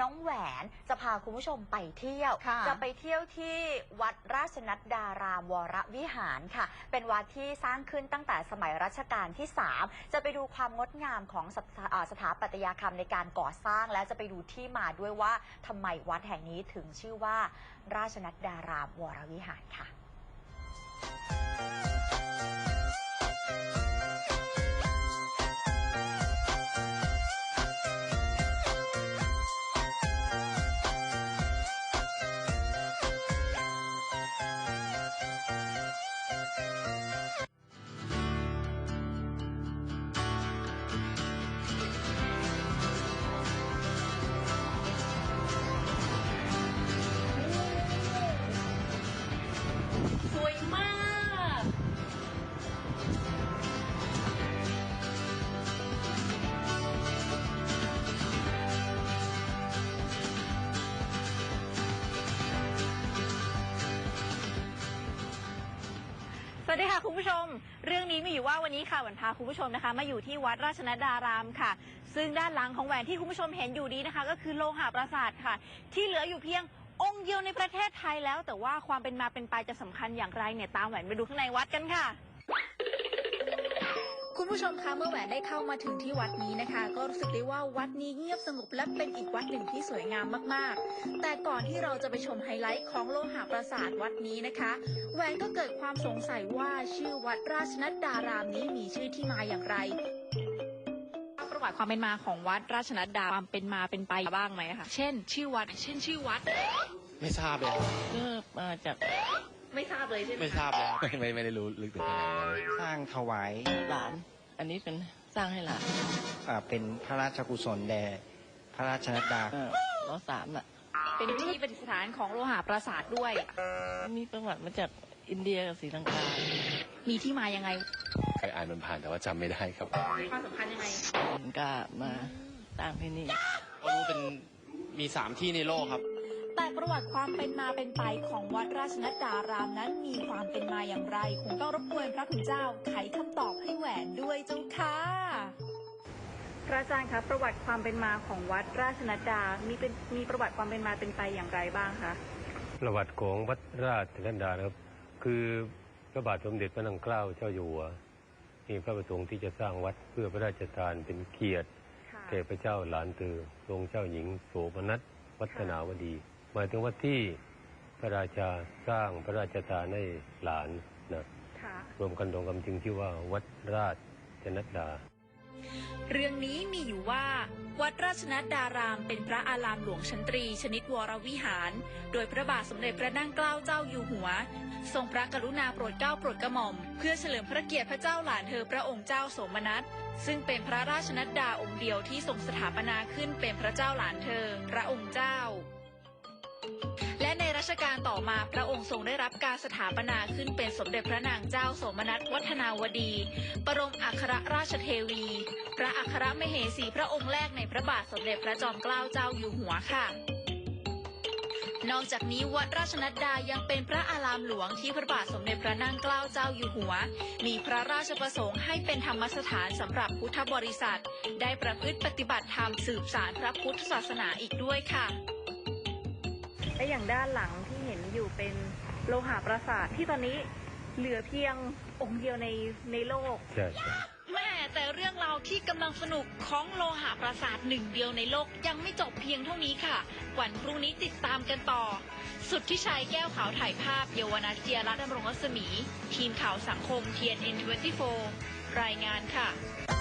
น้องแหวนจะพาคุณผู้ชมไปเที่ยว ค่ะจะไปเที่ยวที่วัดราชนัดดารามวรวิหารค่ะ เป็นวัดที่สร้างขึ้นตั้งแต่สมัยรัชกาลที่ 3 จะไปดูความงดงามของสถาอ่าสถาปัตยกรรมในการก่อสร้าง และจะไปดูที่มาด้วยว่าทำไมวัดแห่งนี้ถึงชื่อว่า ราชนัดดารามวรวิหารค่ะ วยมาก สวัสดีค่ะคุณผู้ชม เรื่องนี้มีอยู่ว่าวันนี้ค่ะวันพาคุณผู้ชมนะคะ มาอยู่ที่วัดราชนดารามค่ะ ซึ่งด้านหลังของแหวนที่คุณผู้ชมเห็นอยู่นี้นะคะ ก็คือโลหะปราสาทค่ะ ที่เหลืออยู่เพียง องค์เดียวในประเทศไทยแล้ว แต่ว่าความเป็นมาเป็นไปจะสำคัญอย่างไรเนี่ยตามแหวนไปดูข้างในวัดกันค่ะ คุณผู้ชมคะเมื่อแหวนได้เข้ามาถึงที่วัดนี้นะคะ ก็รู้สึกได้ว่าวัดนี้เงียบสงบและเป็นอีกวัดหนึ่งที่สวยงามมากๆ แต่ก่อนที่เราจะไปชมไฮไลท์ของโลหะปราสาทวัดนี้นะคะแหวนก็เกิดความสงสัยว่าชื่อวัดราชนัดดารามนี้มีชื่อที่มาอย่างไร ประวัติความเป็นมาของวัดราชนัดดาความเป็นมาเป็นไปบ้างไหมคะเช่น ชื่อวัด เช่น ชื่อวัด ไม่ทราบเลยครับก็มาจากไม่ทราบเลยใช่ไหมไม่ทราบเลยครับไม่ไม่ไม่ได้รู้ลึกถึงขนาดนั้น สร้างถวายหลาน อันนี้เป็นสร้างให้หลานอ่าเป็นพระราชกุศลแด่พระราชนัดดา เออล้อสามน่ะ เป็นที่ประดิษฐานของโลหะปราสาทด้วย มีประวัติมาจากอินเดียกับศรีลังกา มีที่มายังไงเคย อ่านมันผ่านแต่ว่าจำไม่ได้ครับมีความสำคัญยังไงมันก็มาสร้างที่นี่ก็รู้เป็นมีสามที่ในโลกครับ แต่ประวัติความเป็นมาเป็นไปของวัดราชนัดดารามนั้นมีความเป็นมาอย่างไรคงต้องรบกวนพระคุณเจ้าไขคำตอบให้แหวนด้วยเจ้าค่ะพระอาจารย์คะประวัติความเป็นมาของวัดราชนัดดา มีเป็นมีประวัติความเป็นมาเป็นไปอย่างไรบ้างคะประวัติของวัดราชนัดดานะครับคือพระบาทสมเด็จพระนางเกล้าเจ้าอยู่หัว มีพระประสงค์ที่จะสร้างวัดเพื่อพระราชทานเป็นเกียรติค่ะแก่พระเจ้าหลานเธอทรงเจ้าหญิงโสมนัสวัฒนาวดีหมายถึงว่าที่พระราชาสร้างพระราชทานให้หลานนะค่ะรวมกันตรงคำจึงชื่อว่าวัดราชนัดดา เรื่องนี้มีอยู่ว่า วัดราชนัดดารามเป็นพระอารามหลวงชั้นตรี ชนิดวรวิหาร โดยพระบาทสมเด็จพระนั่งเกล้าเจ้าอยู่หัว ทรงพระกรุณาโปรดเกล้าโปรดกระหม่อม เพื่อเฉลิมพระเกียรติพระเจ้าหลานเธอพระองค์เจ้าสมนัสซึ่งเป็นพระราชนัดดาองค์เดียวที่ทรงสถาปนาขึ้นเป็นพระเจ้าหลานเธอ พระองค์เจ้า รัชกาลต่อมาพระองค์ทรงได้รับการสถาปนาขึ้นเป็นสมเด็จพระนางเจ้าโสมนัสวัฒนาวดีบรมอัครราชเทวี พระอัครมเหสีพระองค์แรกในพระบาทสมเด็จพระจอมเกล้าเจ้าอยู่หัวค่ะนอกจากนี้วัดราชนัดดายังเป็นพระอารามหลวงที่พระบาทสมเด็จพระนั่งเกล้าเจ้าอยู่หัว มีพระราชประสงค์ให้เป็นธรรมสถานสำหรับพุทธบริษัท ได้ประพฤติปฏิบัติธรรมสืบสารพระพุทธศาสนาอีกด้วยค่ะ และอย่างด้านหลังที่เห็นอยู่เป็นโลหะปราสาทที่ตอนนี้เหลือเพียงองค์เดียวในในโลก ใช่ใช่แม่แต่เรื่องราวที่กำลังสนุกของโลหะปราสาทหนึ่งเดียวในโลกยังไม่จบเพียงเท่านี้ค่ะ วันพรุ่งนี้ติดตามกันต่อ สุดที่ชัยแก้วขาวถ่ายภาพเยาวนาเจียรัตน์ดำรงรัศมี ทีมข่าวสังคม TNN 24 รายงานค่ะ